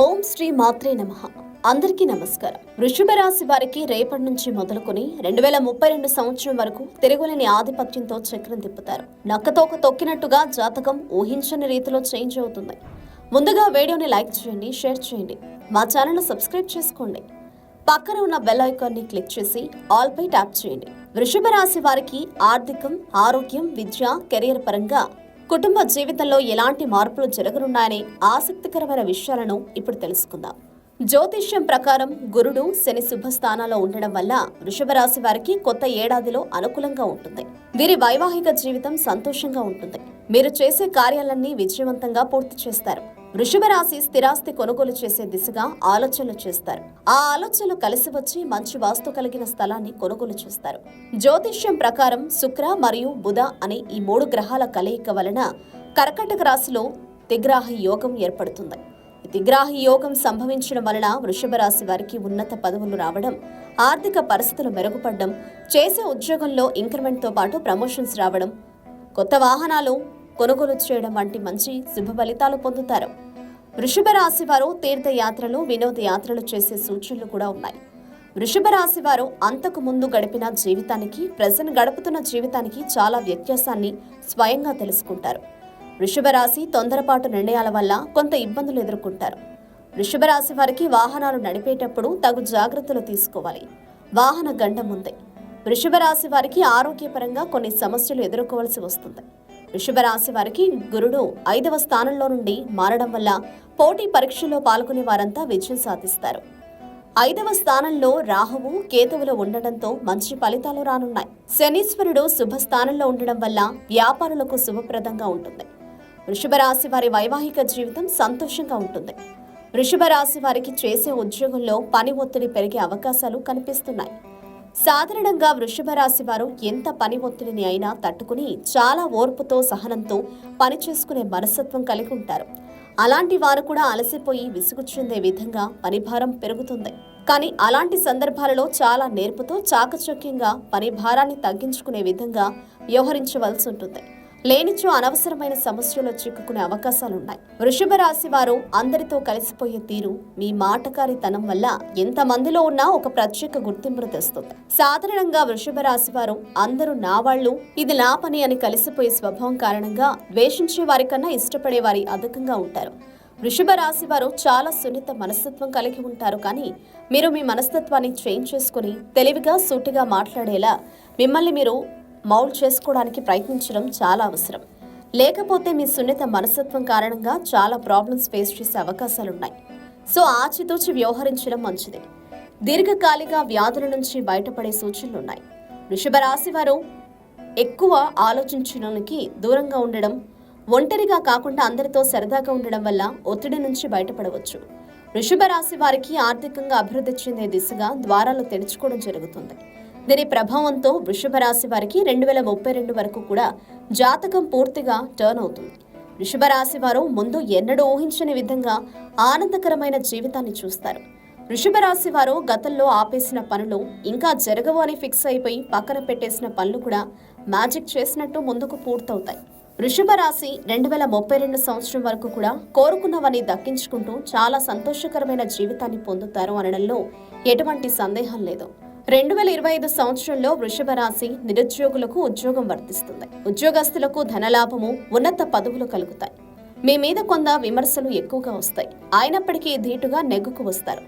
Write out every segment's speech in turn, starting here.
ఓం శ్రీ మాత్రే నమ. అందరికీ నమస్కారం. వృషభ రాశి వారికి రేపటి నుంచి మొదలుకొని రెండు వేల ముప్పై రెండు సంవత్సరం వరకు తిరుగులేని ఆధిపత్యంతో చక్రం తిప్పుతారు. నక్కతోక తొక్కినట్టుగా జాతకం ఊహించని రీతిలో చేంజ్ అవుతుంది. ముందుగా వీడియోని లైక్ చేయండి షేర్ చేయండి. మా ఛానల్ను సబ్స్క్రైబ్ చేసుకోండి. పక్కన ఉన్న బెల్ ఐకాన్ని క్లిక్ చేసి ఆల్ పై ట్యాప్ చేయండి. వృషభ రాశి వారికి ఆర్థికం ఆరోగ్యం విద్య కెరియర్ పరంగా కుటుంబ జీవితంలో ఎలాంటి మార్పులు జరగనున్నాయనే ఆసక్తికరమైన విషయాలను ఇప్పుడు తెలుసుకుందాం. జ్యోతిష్యం ప్రకారం గురుడు శని శుభస్థానాల్లో ఉండడం వల్ల వృషభరాశి వారికి కొత్త ఏడాదిలో అనుకూలంగా ఉంటుంది. వీరి వైవాహిక జీవితం సంతోషంగా ఉంటుంది. మీరు చేసే కార్యాలన్నీ విజయవంతంగా పూర్తి చేస్తారు. వృషభ రాశి స్థిరాస్తి కొనుగోలు చేసే దిశగా ఆలోచనలు చేస్తారు. ఆ ఆలోచనలు కలిసి వచ్చి మంచి వాస్తు కలిగిన స్థలాన్ని కొనుగోలు చేస్తారు. జ్యోతిష్యం ప్రకారం శుక్ర మరియు బుధ అనే ఈ మూడు గ్రహాల కలయిక వలన కర్కటక రాశిలో తిగ్రాహి యోగం ఏర్పడుతుంది. తిగ్రాహి యోగం సంభవించడం వలన వృషభ రాశి వారికి ఉన్నత పదవులు రావడం ఆర్థిక పరిస్థితులు మెరుగుపడడం చేసే ఉద్యోగంలో ఇంక్రిమెంట్తో పాటు ప్రమోషన్స్ రావడం కొత్త వాహనాలు కొనుగోలు చేయడం వంటి మంచి శుభ ఫలితాలు పొందుతారు. వృషభ రాశి వారు తీర్థయాత్రలు వినోద యాత్రలు చేసే సూచనలు కూడా ఉన్నాయి. వృషభ రాశి వారు అంతకు ముందు గడిపిన జీవితానికి ప్రజెంట్ గడుపుతున్న జీవితానికి చాలా వ్యత్యాసాన్ని స్వయంగా తెలుసుకుంటారు. వృషభ రాశి తొందరపాటు నిర్ణయాల వల్ల కొంత ఇబ్బందులు ఎదుర్కొంటారు. వృషభ రాశి వారికి వాహనాలు నడిపేటప్పుడు తగు జాగ్రత్తలు తీసుకోవాలి. వాహన గండం ఉంది. వృషభ రాశి వారికి ఆరోగ్యపరంగా కొన్ని సమస్యలు ఎదుర్కోవాల్సి వస్తుంది. వృషభరాశి వారికి గురుడు ఐదవ స్థానంలో నుండి మారడం వల్ల పోటీ పరీక్షల్లో పాల్గొనే వారంతా విజయం సాధిస్తారు. ఐదవ స్థానంలో రాహువు కేతువులు ఉండటంతో మంచి ఫలితాలు రానున్నాయి. శనీశ్వరుడు శుభ స్థానంలో ఉండడం వల్ల వ్యాపారులకు శుభప్రదంగా ఉంటుంది. వృషభ రాశి వారి వైవాహిక జీవితం సంతోషంగా ఉంటుంది. వృషభ రాశి వారికి చేసే ఉద్యోగంలో పని ఒత్తిడి పెరిగే అవకాశాలు కనిపిస్తున్నాయి. సాధారణంగా వృషభ రాశి వారు ఎంత పని ఒత్తిడిని అయినా తట్టుకుని చాలా ఓర్పుతో సహనంతో పని చేసుకునే మనస్తత్వం కలిగి ఉంటారు. అలాంటి వారు కూడా అలసిపోయి విసుగు చెందే విధంగా పనిభారం పెరుగుతుంది. కానీ అలాంటి సందర్భాలలో చాలా నేర్పుతో చాకచక్యంగా పని భారాన్ని తగ్గించుకునే విధంగా వ్యవహరించవలసి ఉంటుంది. లేనిచో అనవసరమైన సమస్యలో చిక్కుకునే అవకాశాలున్నాయి. వృషభ రాశి వారు అందరితో కలిసిపోయే తీరు మీ మాటకారితనం వల్ల ఎంత మందిలో ఉన్నా ఒక ప్రత్యేక గుర్తింపును తెస్తుంది. సాధారణంగా వృషభ రాశి వారు అందరూ నా వాళ్ళు ఇది నా పని అని కలిసిపోయే స్వభావం కారణంగా ద్వేషించే వారికన్నా ఇష్టపడే వారి అధికంగా ఉంటారు. వృషభ రాశి వారు చాలా సున్నిత మనస్తత్వం కలిగి ఉంటారు కానీ మీరు మీ మనస్తత్వాన్ని చేంజ్ చేసుకుని తెలివిగా సూటిగా మాట్లాడేలా మిమ్మల్ని మీరు మౌల్డ్ చేసుకోవడానికి ప్రయత్నించడం చాలా అవసరం. లేకపోతే మీ సున్నిత మనస్తత్వం కారణంగా చాలా ప్రాబ్లమ్స్ ఫేస్ చేసే అవకాశాలున్నాయి. సో ఆచితూచి వ్యవహరించడం మంచిది. దీర్ఘకాలిక వ్యాధుల నుంచి బయటపడే సూచనలున్నాయి. వృషభ రాశి వారు ఎక్కువ ఆలోచించడానికి దూరంగా ఉండడం ఒంటరిగా కాకుండా అందరితో సరదాగా ఉండడం వల్ల ఒత్తిడి నుంచి బయటపడవచ్చు. వృషభ రాశి వారికి ఆర్థికంగా అభివృద్ధి చెందే దిశగా ద్వారాలు తెరుచుకోవడం జరుగుతుంది. దీని ప్రభావంతో వృషభ రాశి వారికి రెండు వేల ముప్పై రెండు వరకు కూడా జాతకం పూర్తిగా టర్న్ అవుతుంది. వృషభ రాశి వారు ముందు ఎన్నడూ ఊహించని విధంగా ఆనందకరమైన జీవితాన్ని చూస్తారు. వృషభ రాశి వారు గతంలో ఆపేసిన పనులు ఇంకా జరగవు అని ఫిక్స్ అయిపోయి పక్కన పెట్టేసిన పనులు కూడా మ్యాజిక్ చేసినట్టు ముందుకు పూర్తవుతాయి. వృషభ రాశి రెండు వేల ముప్పై రెండు సంవత్సరం వరకు కూడా కోరుకున్నవని దక్కించుకుంటూ చాలా సంతోషకరమైన జీవితాన్ని పొందుతారు అనడంలో ఎటువంటి సందేహం లేదు. రెండు వేల ఇరవై ఐదు సంవత్సరంలో వృషభ రాశి నిరుద్యోగులకు ఉద్యోగం వర్తిస్తుంది. ఉద్యోగస్తులకు ధనలాభము ఉన్నత పదవులు కలుగుతాయి. మీ మీద కొంత విమర్శలు ఎక్కువగా వస్తాయి. అయినప్పటికీ ధీటుగా నెగ్గుకు వస్తారు.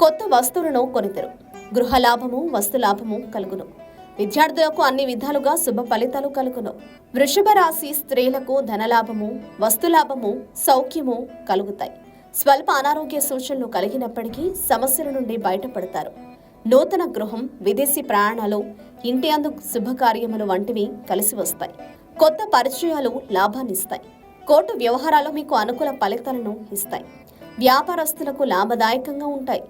కొత్త వస్తువులను కొనితరు. గృహలాభము వస్తులాభము కలుగును. విద్యార్థులకు అన్ని విధాలుగా శుభ ఫలితాలు కలుగును. వృషభ రాశి స్త్రీలకు ధనలాభము వస్తులాభము సౌఖ్యము కలుగుతాయి. స్వల్ప అనారోగ్య సూచనలు కలిగినప్పటికీ సమస్యల నుండి బయటపడతారు. నూతన గృహం విదేశీ ప్రయాణాలు ఇంటి అందు శుభకార్యములు వంటివి కలిసి వస్తాయి. కొత్త పరిచయాలు లాభాన్నిస్తాయి కోర్టు వ్యవహారాలు మీకు అనుకూల ఫలితాలను ఇస్తాయి. వ్యాపారస్తులకు లాభదాయకంగా ఉంటాయి.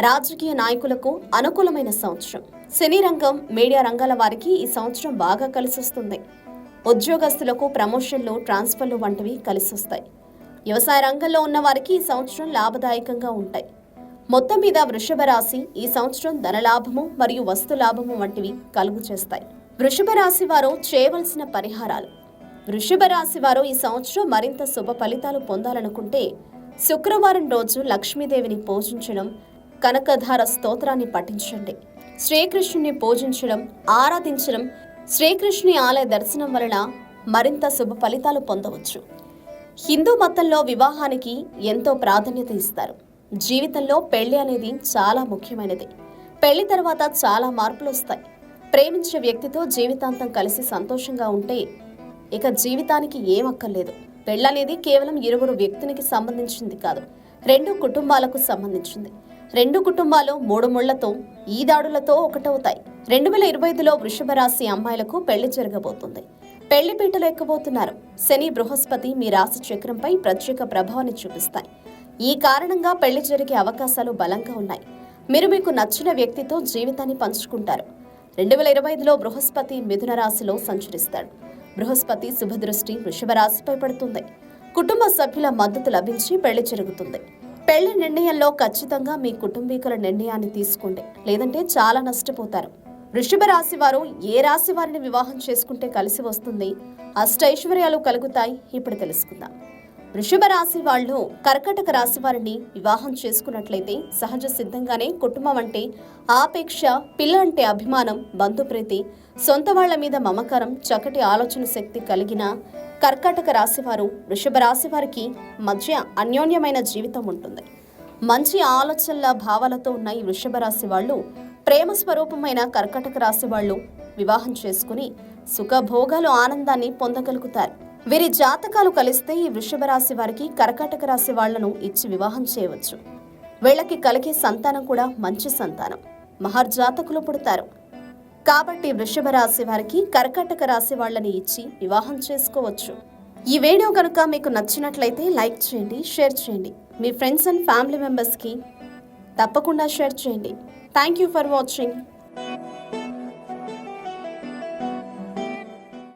రాజకీయ నాయకులకు అనుకూలమైన సంవత్సరం. సినీ రంగం మీడియా రంగాల వారికి ఈ సంవత్సరం బాగా కలిసొస్తుంది ఉద్యోగస్తులకు ప్రమోషన్లు ట్రాన్స్ఫర్లు వంటివి కలిసొస్తాయి వ్యవసాయ రంగంలో ఉన్న వారికి ఈ సంవత్సరం లాభదాయకంగా ఉంటాయి. మొత్తం మీద వృషభ రాశి ఈ సంవత్సరం ధనలాభము మరియు వస్తు లాభము వంటివి కలుగు చేస్తాయి. వృషభ రాశి వారు చేయవలసిన పరిహారాలు. వృషభ రాశి వారు ఈ సంవత్సరం మరింత శుభ ఫలితాలు పొందాలనుకుంటే శుక్రవారం రోజు లక్ష్మీదేవిని పూజించడం కనకధార స్తోత్రాన్ని పఠించండి. శ్రీకృష్ణుని పూజించడం ఆరాధించడం శ్రీకృష్ణుని ఆలయ దర్శనం వలన మరింత శుభ ఫలితాలు పొందవచ్చు. హిందూ మతంలో వివాహానికి ఎంతో ప్రాధాన్యత ఇస్తారు. జీవితంలో పెళ్ళి అనేది చాలా ముఖ్యమైనది. పెళ్ళి తర్వాత చాలా మార్పులు వస్తాయి. ప్రేమించే వ్యక్తితో జీవితాంతం కలిసి సంతోషంగా ఉంటే ఇక జీవితానికి ఏం అక్కర్లేదు. పెళ్ళనేది కేవలం ఇరువురు వ్యక్తునికి సంబంధించింది కాదు రెండు కుటుంబాలకు సంబంధించింది. రెండు కుటుంబాలు మూడు ముళ్ళతో ఈ దాడులతో ఒకటవుతాయి. రెండు వేల ఇరవై ఐదులో వృషభ రాశి అమ్మాయిలకు పెళ్ళి జరగబోతుంది. పెళ్ళి పీటలు ఎక్కబోతున్నారు. శని బృహస్పతి మీ రాశి చక్రంపై ప్రత్యేక ప్రభావాన్ని చూపిస్తాయి. ఈ కారణంగా పెళ్ళి జరిగే అవకాశాలు బలంగా ఉన్నాయి. మీరు మీకు నచ్చిన వ్యక్తితో జీవితాన్ని పంచుకుంటారు. రెండు వేల ఇరవై ఐదులో బృహస్పతి మిథున రాశిలో సంచరిస్తాడు. బృహస్పతి శుభదృష్టి వృషభ రాశిపై పడుతుంది. కుటుంబ సభ్యుల మద్దతు లభించి పెళ్ళి జరుగుతుంది. పెళ్ళి నిర్ణయంలో ఖచ్చితంగా మీ కుటుంబీకుల నిర్ణయాన్ని తీసుకోండి. లేదంటే చాలా నష్టపోతారు. వృషభ రాశి వారు ఏ రాశి వారిని వివాహం చేసుకుంటే కలిసి వస్తుంది? అష్టైశ్వర్యాలు కలుగుతాయి. ఇప్పుడు తెలుసుకుందాం. వృషభ రాశి వాళ్ళు కర్కటక రాశి వారిని వివాహం చేసుకున్నట్లయితే సహజ సిద్ధంగానే కుటుంబం అంటే ఆపేక్ష పిల్ల అంటే అభిమానం బంధుప్రీతి సొంత వాళ్ళ మీద మమకారం చక్కటి ఆలోచన శక్తి కలిగిన కర్కాటక రాశివారు వృషభ రాశి వారికి మధ్య అన్యోన్యమైన జీవితం ఉంటుంది. మంచి ఆలోచనల భావాలతో ఉన్న ఈ వృషభ రాశి వాళ్ళు ప్రేమ స్వరూపమైన కర్కటక రాశి వాళ్ళు వివాహం చేసుకుని సుఖభోగాలు ఆనందాన్ని పొందగలుగుతారు. వీరి జాతకాలు కలిస్తే ఈ వృషభ రాశి వారికి కర్కాటక రాశి వాళ్ళను ఇచ్చి వివాహం చేయవచ్చు. వీళ్ళకి కలిగే సంతానం కూడా మంచి సంతానం. మహర్జాతకులు పుడతారు. కాబట్టి వృషభ రాశి వారికి కర్కాటక రాశి వాళ్ళని ఇచ్చి వివాహం చేసుకోవచ్చు. ఈ వీడియో కనుక మీకు నచ్చినట్లయితే లైక్ చేయండి షేర్ చేయండి. మీ ఫ్రెండ్స్ అండ్ ఫ్యామిలీ మెంబర్స్కి తప్పకుండా షేర్ చేయండి. Thank you for watching.